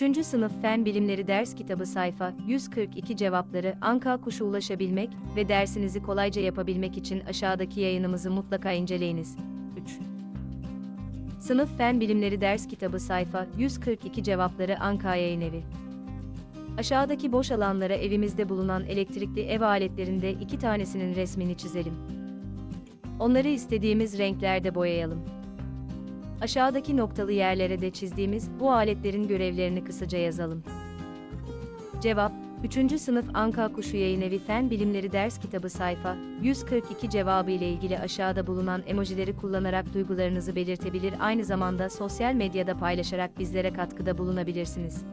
3. Sınıf Fen Bilimleri Ders Kitabı sayfa 142 cevapları Anka Kuşu ulaşabilmek ve dersinizi kolayca yapabilmek için aşağıdaki yayınımızı mutlaka inceleyiniz. 3. Sınıf Fen Bilimleri Ders Kitabı sayfa 142 cevapları Anka Yayınevi. Aşağıdaki boş alanlara evimizde bulunan elektrikli ev aletlerinde iki tanesinin resmini çizelim. Onları istediğimiz renklerde boyayalım. Aşağıdaki noktalı yerlere de çizdiğimiz bu aletlerin görevlerini kısaca yazalım. Cevap 3. sınıf Anka Kuşu Yayınevi Fen Bilimleri Ders Kitabı sayfa 142 cevabı ile ilgili aşağıda bulunan emojileri kullanarak duygularınızı belirtebilir aynı zamanda sosyal medyada paylaşarak bizlere katkıda bulunabilirsiniz.